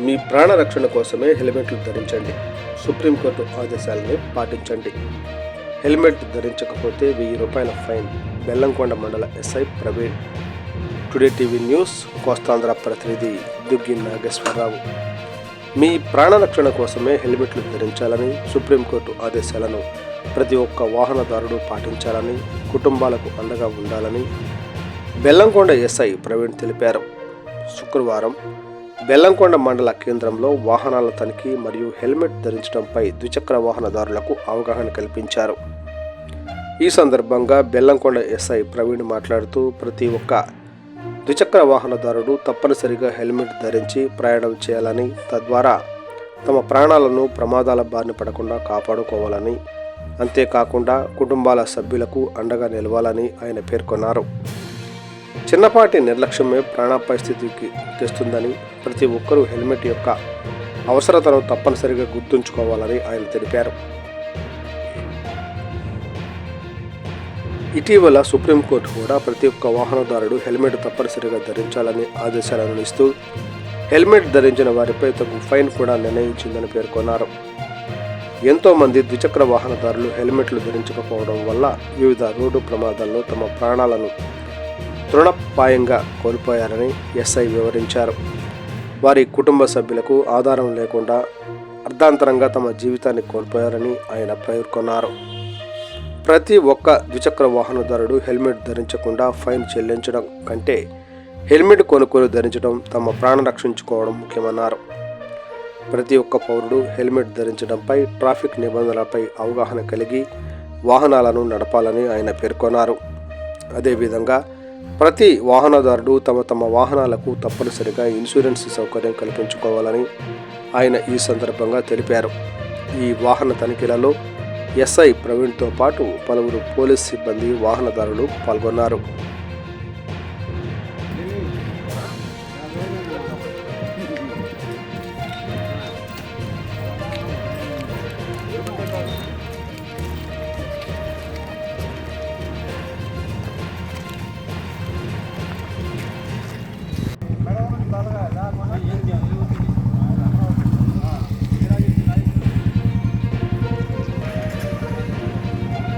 మీ ప్రాణ రక్షణ కోసమే హెల్మెట్లు ధరించండి. సుప్రీంకోర్టు ఆదేశాలని పాటించండి. హెల్మెట్ ధరించకపోతే వెయ్యి రూపాయల ఫైన్. బెల్లంకొండ మండల SI Praveen. Today TV news Kostandhra ప్రతినిధి దుగ్గి నాగేశ్వరరావు. మీ ప్రాణ రక్షణ కోసమే హెల్మెట్లు ధరించాలని సుప్రీంకోర్టు ఆదేశాలను ప్రతి ఒక్క వాహనదారుడు పాటించాలని కుటుంబాలకు అండగా ఉండాలని బెల్లంకొండ ఎస్ఐ ప్రవీణ్ తెలిపారు. శుక్రవారం బెల్లంకొండ మండల కేంద్రంలో వాహనాల తనిఖీ మరియు హెల్మెట్ ధరించడంపై ద్విచక్ర వాహనదారులకు అవగాహన కల్పించారు. ఈ సందర్భంగా బెల్లంకొండ ఎస్ఐ ప్రవీణ్ మాట్లాడుతూ ప్రతి ఒక్క ద్విచక్ర వాహనదారుడు తప్పనిసరిగా హెల్మెట్ ధరించి ప్రయాణం చేయాలని తద్వారా తమ ప్రాణాలను ప్రమాదాల బారిన పడకుండా కాపాడుకోవాలని అంతేకాకుండా కుటుంబాల సభ్యులకు అండగా నిలవాలని ఆయన పేర్కొన్నారు. చిన్నపాటి నిర్లక్ష్యమే ప్రాణాపాయ స్థితికి తెస్తుందని ప్రతి ఒక్కరూ హెల్మెట్ యొక్క అవసరతను తప్పనిసరిగా గుర్తుంచుకోవాలని ఆయన తెలిపారు. ఇటీవల సుప్రీంకోర్టు కూడా ప్రతి ఒక్క వాహనదారుడు హెల్మెట్ తప్పనిసరిగా ధరించాలని ఆదేశాలను ఇస్తూ హెల్మెట్ ధరించిన వారిపై తగు ఫైన్ కూడా నిర్ణయించిందని పేర్కొన్నారు. ఎంతోమంది ద్విచక్ర వాహనదారులు హెల్మెట్లు ధరించకపోవడం వల్ల వివిధ రోడ్డు ప్రమాదాల్లో తమ ప్రాణాలను తృణప్రాయంగా కోల్పోయారని ఎస్ఐ వివరించారు. వారి కుటుంబ సభ్యులకు ఆధారం లేకుండా అర్ధాంతరంగా తమ జీవితాన్ని కోల్పోయారని ఆయన పేర్కొన్నారు. ప్రతి ఒక్క ద్విచక్ర వాహనదారుడు హెల్మెట్ ధరించకుండా ఫైన్ చెల్లించడం కంటే హెల్మెట్ కొనుగోలు ధరించడం తమ ప్రాణ రక్షించుకోవడం ముఖ్యమన్నారు. ప్రతి ఒక్క పౌరుడు హెల్మెట్ ధరించడంపై ట్రాఫిక్ నిబంధనలపై అవగాహన కలిగి వాహనాలను నడపాలని ఆయన పేర్కొన్నారు. అదేవిధంగా ప్రతి వాహనదారుడు తమ తమ వాహనాలకు తప్పనిసరిగా ఇన్సూరెన్స్ సౌకర్యం కల్పించుకోవాలని ఆయన ఈ సందర్భంగా తెలిపారు. ఈ వాహన తనిఖీలలో ఎస్ఐ ప్రవీణ్తో పాటు పలువురు పోలీస్ సిబ్బంది వాహనదారులు పాల్గొన్నారు.